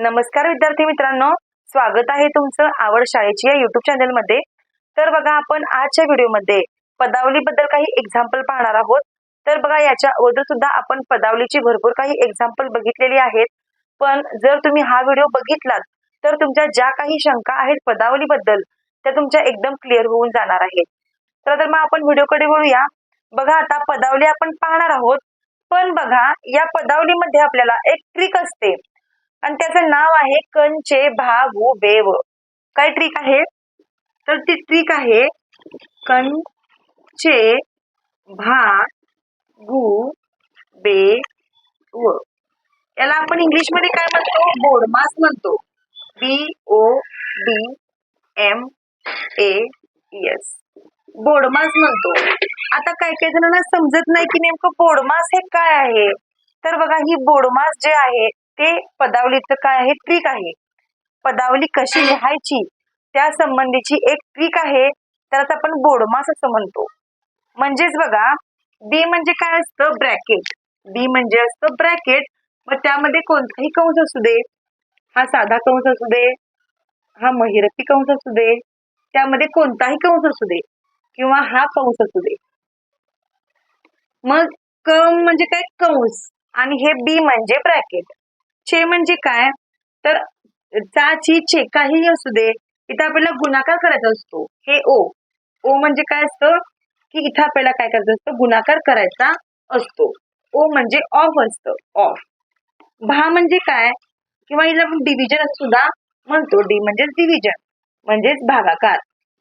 नमस्कार विद्यार्थी मित्रांनो स्वागत आहे तुमचं आवड शाळेची या युट्यूब चॅनलमध्ये तर बघा आपण आजच्या व्हिडिओमध्ये पदावली बद्दल काही एक्झाम्पल पाहणार आहोत. तर बघा याच्या अगोदर सुद्धा आपण पदावलीची भरपूर काही एक्झाम्पल बघितलेली आहेत. पण जर तुम्ही हा व्हिडिओ बघितलात तर तुमच्या ज्या काही शंका आहेत पदावलीबद्दल त्या तुमच्या एकदम क्लिअर होऊन जाणार आहेत. तर तर मग आपण व्हिडिओकडे वळूया. बघा आता पदावली आपण पाहणार आहोत. पण बघा या पदावलीमध्ये आपल्याला एक ट्रिक असते. आणि त्याचं नाव आहे कंचे भा गु बेव काय ट्रिक आहे? तर ती ट्रिक आहे कंचे भा गु बे व याला आपण इंग्लिशमध्ये काय म्हणतो? बोडमास म्हणतो. B O D M A S BODMAS म्हणतो. आता काही काही जणांना समजत नाही की नेमकं बोडमास हे काय आहे. तर बघा ही बोडमास जे आहे ते पदावलीचं काय आहे? ट्रिक आहे. पदावली कशी लिहायची? त्या संबंधीची एक ट्रिक आहे. त्याला आपण बोडमास असं म्हणतो. म्हणजेच बघा बी म्हणजे काय असतं? ब्रॅकेट. बी म्हणजे असतं ब्रॅकेट. मग त्यामध्ये कोणताही कंस असू दे हा साधा कंस असू दे हा महिरपी कंस असू दे त्यामध्ये कोणताही कंस असू दे किंवा हा कंस असू दे. मग कम म्हणजे काय? कंस. आणि हे बी म्हणजे ब्रॅकेट. चे म्हणजे काय? तर चाची चे काहीही असू दे इथं आपल्याला गुणाकार करायचा असतो. हे ओ. ओ म्हणजे काय असतं? की इथं आपल्याला काय करायचं असतं? गुणाकार करायचा असतो. ओ म्हणजे ऑफ असतं. ऑफ. भा म्हणजे काय? किंवा हिला आपण डिव्हिजन सुद्धा म्हणतो. डी म्हणजेच डिव्हिजन म्हणजेच भागाकार.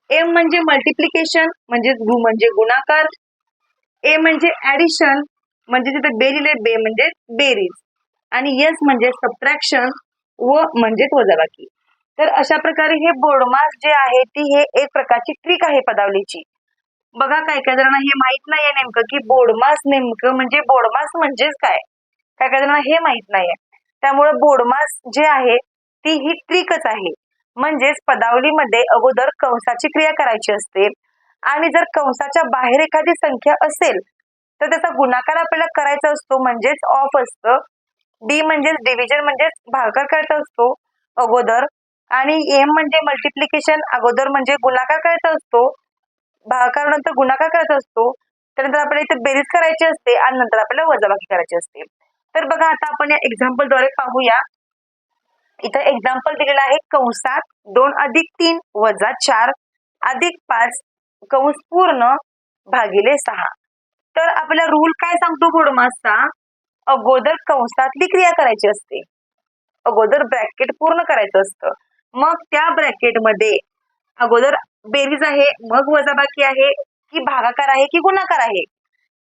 एम म्हणजे मल्टिप्लिकेशन म्हणजेच गु म्हणजे गुणाकार. ए म्हणजे ऍडिशन म्हणजे तिथे बेरिले बे म्हणजे बेरीज. आणि यस म्हणजे सबट्रॅक्शन व म्हणजेच वजाबाकी. तर अशा प्रकारे हे बोर्डमास जे आहे ती हे एक प्रकारची ट्रिक आहे पदावलीची. बघा काय काय जणांना हे माहीत नाहीये नेमकं की बोर्डमास नेमकं म्हणजे बोर्डमास म्हणजेच काय? काय काय जणांना हे माहीत नाहीये. त्यामुळे बोर्डमास जे आहे ती ही ट्रिकच आहे. म्हणजेच पदावलीमध्ये अगोदर कंसाची क्रिया करायची असते. आणि जर कंसाच्या बाहेर एखादी संख्या असेल तर त्याचा गुणाकार आपल्याला करायचा असतो. म्हणजेच ऑफ असतं. डी म्हणजेच डिव्हिजन म्हणजेच भागाकार करायचा असतो अगोदर. आणि एम म्हणजे मल्टिप्लिकेशन अगोदर म्हणजे गुणाकार करायचा असतो. भागाकार नंतर गुणाकार करायचा असतो. त्यानंतर आपल्याला इथे बेरीज करायची असते आणि नंतर आपल्याला वजाबाकी करायची असते. तर बघा आता आपण या एक्झाम्पलद्वारे पाहूया. इथं एक्झाम्पल दिलेलं आहे कंसात दोन अधिक तीन वजा चार अधिक पाच कंस पूर्ण भागिले सहा. तर आपला रूल काय सांगतो गोडमासचा अगोदर कंसातली क्रिया करायची असते. अगोदर ब्रॅकेट पूर्ण करायचं असतं. मग त्या ब्रॅकेटमध्ये अगोदर बेरीज आहे मग वजाबाकी आहे की भागाकार आहे की गुणाकार आहे.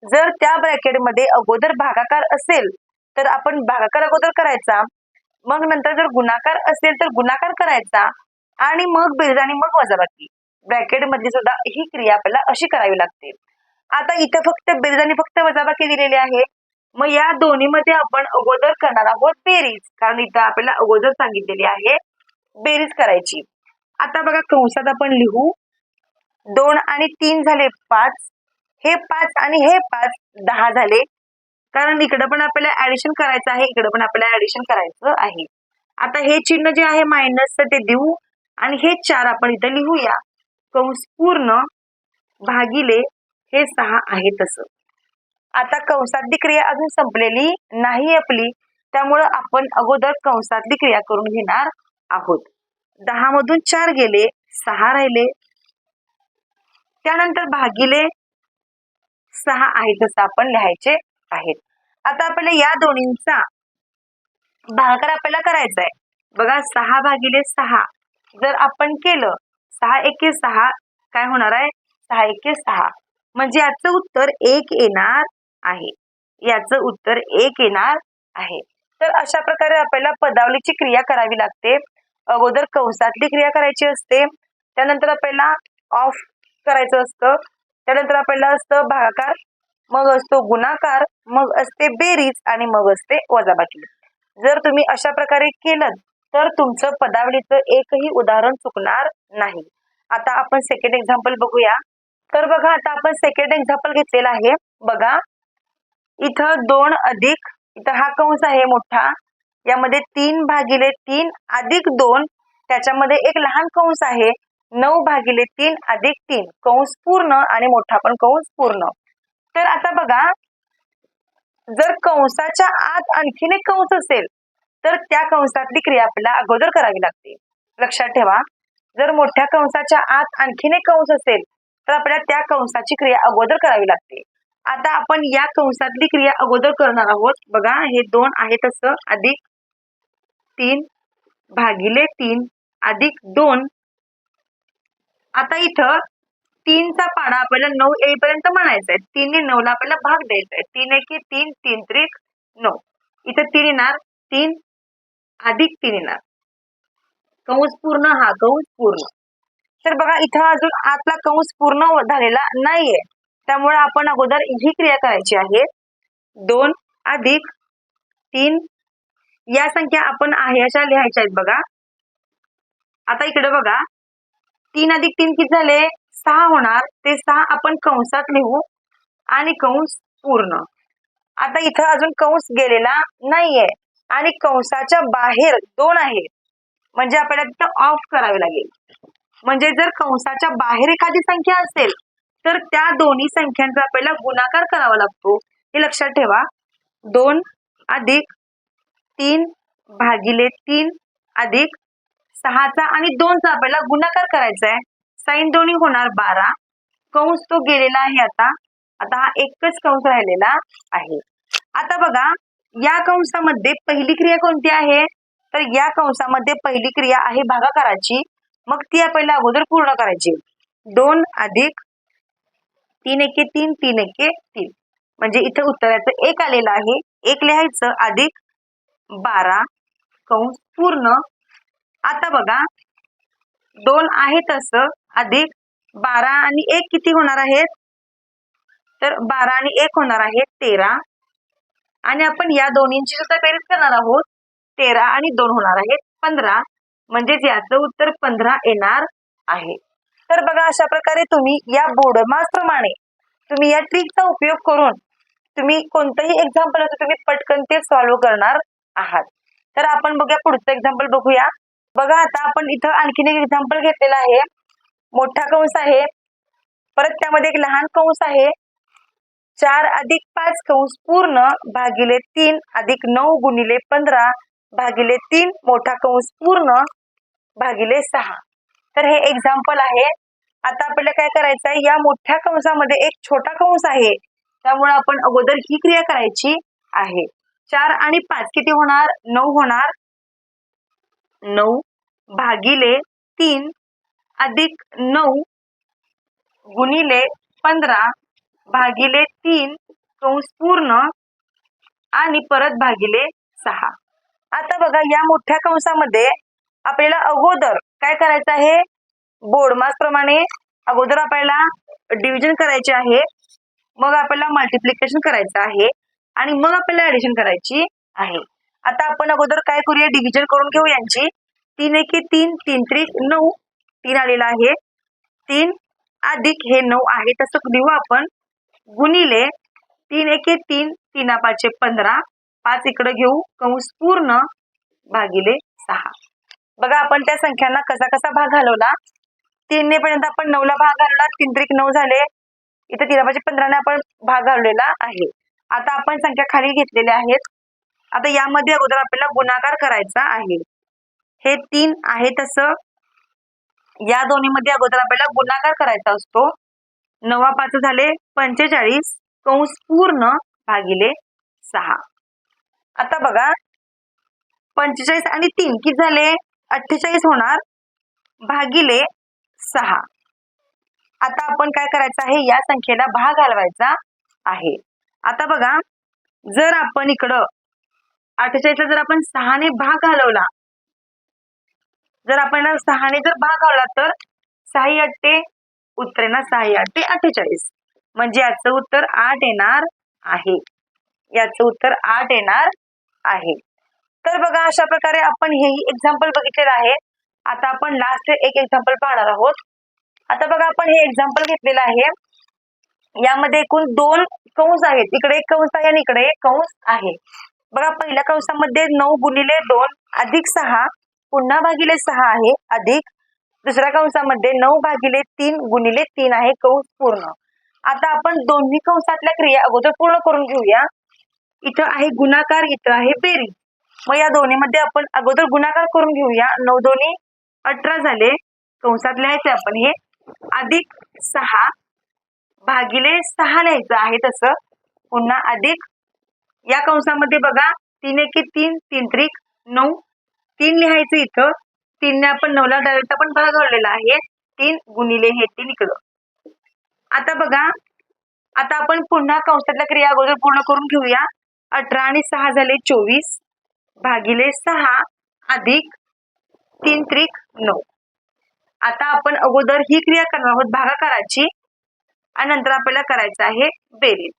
जर त्या ब्रॅकेटमध्ये अगोदर भागाकार असेल तर आपण भागाकार अगोदर करायचा. मग नंतर जर गुणाकार असेल तर गुणाकार करायचा. आणि मग बेरीज आणि मग वजाबाकी. ब्रॅकेट सुद्धा ही क्रिया आपल्याला अशी करावी लागते. आता इथं फक्त बेरीज आणि फक्त वजाबाकी दिलेली आहे. मग या दोन्हीमध्ये आपण अगोदर करणार आहोत बेरीज. कारण इथं आपल्याला अगोदर सांगितलेली आहे बेरीज करायची. आता बघा कंसात आपण लिहू. दोन आणि तीन झाले पाच. हे पाच आणि हे पाच दहा झाले. कारण इकडं पण आपल्याला ऍडिशन करायचं आहे इकडं पण आपल्याला ऍडिशन करायचं आहे. आता हे चिन्ह जे आहे मायनसचं ते देऊ. आणि हे चार आपण इथं लिहूया. कंस पूर्ण भागिले हे सहा आहे तसं. आता कंसातली क्रिया अजून संपलेली नाही आपली. त्यामुळं आपण अगोदर कंसातली क्रिया करून घेणार आहोत. दहा मधून चार गेले सहा राहिले. त्यानंतर भागिले सहा आहे तसं आपण लिहायचे आहेत. आता आपल्याला या दोन्हींचा भागाकार आपल्याला करायचा आहे. बघा सहा भागिले सहा. जर आपण केलं सहा एके सहा काय होणार आहे? सहा एके सहा. म्हणजे याचं उत्तर एक येणार आहे. याचं उत्तर एक येणार आहे. तर अशा प्रकारे आपल्याला पदावलीची क्रिया करावी लागते. अगोदर कंसातली क्रिया करायची असते. त्यानंतर आपल्याला ऑफ करायचं असतं. त्यानंतर आपल्याला असतं भागाकार मग असतो गुणाकार मग असते बेरीज आणि मग असते वजाबाकी. जर तुम्ही अशा प्रकारे केलं तर तुमचं पदावलीचं एकही उदाहरण चुकणार नाही. आता आपण सेकंड एक्झाम्पल बघूया. तर बघा आता आपण सेकंड एक्झाम्पल घेतलेला आहे. बघा इथं दोन अधिक इथं हा कंस आहे मोठा. यामध्ये तीन भागिले तीन अधिक दोन त्याच्यामध्ये एक लहान कंस आहे. नऊ भागिले तीन अधिक तीन कंस पूर्ण आणि मोठा पण कंस पूर्ण. तर आता बघा जर कंसाच्या आत आणखीन एक कंस असेल तर त्या कंसातली क्रिया आपल्याला अगोदर करावी लागते. लक्षात ठेवा जर मोठ्या कंसाच्या आत आणखीन एक कंस असेल तर आपल्याला त्या कंसाची क्रिया अगोदर करावी लागते. आता आपण या कंसातली क्रिया अगोदर करणार आहोत. बघा हे दोन आहे तसं अधिक तीन भागिले तीन अधिक दोन. आता इथं तीनचा पाडा आपल्याला नऊ येईपर्यंत म्हणायचा आहे. तीन नऊला आपल्याला भाग द्यायचा आहे. तीन एक तीन तीन त्रिक नऊ. इथं तीन येणार तीन अधिक तीन येणार. कंस पूर्ण हा कंस पूर्ण. तर बघा इथं अजून आतला कंस पूर्ण झालेला नाहीये. त्यामुळे आपण अगोदर ही क्रिया करायची आहे. दोन अधिक तीन. या संख्या आपण आहे अशा लिहायच्या आहेत बघा. आता इकडे बघा. तीन अधिक तीन किती झाले? सहा होणार. ते सहा आपण कंसात लिहू आणि कंस पूर्ण. आता इथं अजून कंस गेलेला नाहीये आणि कंसाच्या बाहेर दोन आहे. म्हणजे आपल्याला तिथं ऑफ करावे लागेल. म्हणजे जर कंसाच्या बाहेर एखादी संख्या असेल तर त्या दोन्ही संख्यांचा आपल्याला गुणाकार करावा लागतो. हे लक्षात ठेवा. दोन अधिक तीन भागिले तीन अधिक सहाचा आणि दोनचा आपल्याला गुणाकार करायचा आहे साईन दोन्ही होणार बारा. कंस तो गेलेला आहे आता. आता हा एकच कंस राहिलेला आहे. आता बघा या कंसामध्ये पहिली क्रिया कोणती आहे? तर या कंसामध्ये पहिली क्रिया आहे भागाकाराची. मग ती आपल्याला अगोदर पूर्ण करायची. दोन अधिक तीन एके तीन तीन एके तीन. म्हणजे इथं उत्तराचं एक आलेलं आहे. एक लिहायचं अधिक बारा कंस पूर्ण. आता बघा दोन आहे असं अधिक बारा आणि एक किती होणार आहेत? तर बारा आणि एक होणार आहे तेरा. आणि आपण या दोन्हींची सुद्धा बेरीज करणार आहोत. तेरा आणि दोन होणार आहेत पंधरा. म्हणजेच याचं उत्तर पंधरा येणार आहे. तर बघा अशा प्रकारे तुम्ही या बोर्ड प्रमाणे तुम्ही या ट्रिकचा उपयोग करून तुम्ही कोणतंही एक्झाम्पल असं तुम्ही पटकन ते सॉल्व्ह करणार आहात. तर आपण बघूया पुढचं एक्झाम्पल बघूया. बघा आता आपण इथं आणखीन एक एक्झाम्पल घेतलेलं आहे. मोठा कंस आहे. परत त्यामध्ये एक लहान कंस आहे. चार अधिक पाच कंस पूर्ण भागिले तीन अधिक नऊ गुणिले पंधरा भागिले तीन मोठा कंस पूर्ण भागिले सहा. तर हे एक्झाम्पल आहे. आता आपल्याला काय करायचं आहे या मोठ्या कंसामध्ये एक छोटा कंस आहे. त्यामुळे आपण अगोदर ही क्रिया करायची आहे. चार आणि पाच किती होणार? नऊ होणार. नऊ भागिले तीन अधिक नऊ गुणिले पंधरा भागिले तीन कंस पूर्ण आणि परत भागिले सहा. आता बघा या मोठ्या कंसामध्ये आपल्याला अगोदर काय करायचं आहे? बोर्डमास प्रमाणे अगोदर आपल्याला डिव्हिजन करायचे आहे. मग आपल्याला मल्टिप्लिकेशन करायचं आहे. आणि मग आपल्याला ऍडिशन करायची आहे. आता आपण अगोदर काय करूया? डिव्हिजन करून घेऊ यांची. तीन एके तीन तीन त्रिक नऊ. तीन आलेला आहे. तीन अधिक हे नऊ आहे. तसं लिहू आपण. गुणिले तीन एके तीन तीन पाचशे पंधरा. पाच इकडे घेऊ. कंस पूर्ण भागिले सहा. बघा आपण त्या संख्यांना कसा कसा भाग घालवला. तीनने पर्यंत आपण नऊला भाग घालवला तीन त्रिक नऊ झाले. इथे तीन पाचशे पंधराने आपण भाग घालवलेला आहे. आता आपण संख्या खाली घेतलेल्या आहेत. आता यामध्ये अगोदर आपल्याला गुणाकार करायचा आहे. हे तीन आहे तसं. या दोन्हीमध्ये अगोदर आपल्याला गुणाकार करायचा असतो. नवा पाच झाले पंचेचाळीस. कंस पूर्ण भागिले सहा. आता बघा पंचेचाळीस आणि तीन किती झाले? अठ्ठेचाळीस होणार. भागिले सहा. आता आपण काय करायचं आहे? या संख्येला भाग घालवायचा आहे. आता बघा जर आपण इकडं अठ्ठेचाळीसला जर आपण सहाने भाग घालवला जर आपण सहाने जर भाग घालवला तर सहा अट्टे उत्तरेना सहा अट्टे अठ्ठेचाळीस. म्हणजे याचं उत्तर आठ येणार आहे. याचं उत्तर आठ येणार आहे. तर बघा अशा प्रकारे आपण हेही एक्झाम्पल बघितलेलं आहे. आता आपण लास्ट एक एक्झाम्पल पाहणार आहोत. आता बघा आपण हे एक्झाम्पल घेतलेलं आहे. यामध्ये एकूण दोन कंस आहेत. इकडे एक कंस आहे आणि इकडे एक कंस आहे. बघा पहिल्या कंसामध्ये नऊ गुणिले दोन अधिक सहा पुन्हा भागिले सहा आहे अधिक. दुसऱ्या कंसामध्ये नऊ भागिले तीन गुणिले तीन आहे कंस पूर्ण. आता आपण दोन्ही कंसातल्या क्रिया अगोदर पूर्ण करून घेऊया. इथं आहे गुणाकार इथं आहे बेरीज. मग या दोन्हीमध्ये आपण अगोदर गुणाकार करून घेऊया. नऊ दोन्ही अठरा झाले. कंसात लिहायचे आपण. हे अधिक सहा भागिले सहा लिहायचं आहे तसं. पुन्हा अधिक या कंसामध्ये बघा. तीन एके तीन तीन त्रिक नऊ. तीन लिहायचं इथं. तीनने आपण नऊला डायरेक्ट आपण भाग घाललेला आहे. तीन गुणिले हे तीन इकडं. आता बघा. आता आपण पुन्हा कंसातल्या क्रिया अगोदर पूर्ण करून घेऊया. अठरा आणि सहा झाले चोवीस. भागिले सहा अधिक तीन त्रिक नऊ. आता आपण अगोदर ही क्रिया करणार आहोत भागाकाराची आणि नंतर आपल्याला करायचं आहे बेरीज.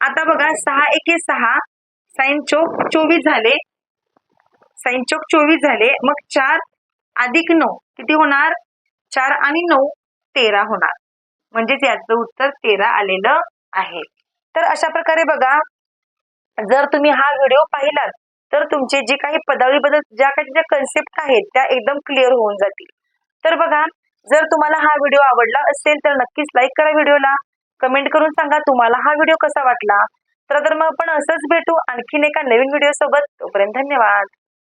आता बघा सहा एके सहा साईन चौक चोवीस झाले. साईन चौक चोवीस झाले. मग चार अधिक नऊ किती होणार? चार आणि नऊ तेरा होणार. म्हणजेच याचं उत्तर तेरा आलेलं आहे. तर अशा प्रकारे बघा जर तुम्ही हा व्हिडिओ पाहिलात तर तुमचे जे काही पदावलीबद्दल ज्या काही ज्या कन्सेप्ट आहेत त्या एकदम क्लिअर होऊन जातील. तर बघा जर तुम्हाला हा व्हिडिओ आवडला असेल तर नक्कीच लाईक करा व्हिडिओला कमेंट करून सांगा तुम्हाला हा व्हिडिओ कसा वाटला. तर तर मग आपण असंच भेटू आणखीन एका नवीन व्हिडिओ सोबत. तोपर्यंत धन्यवाद.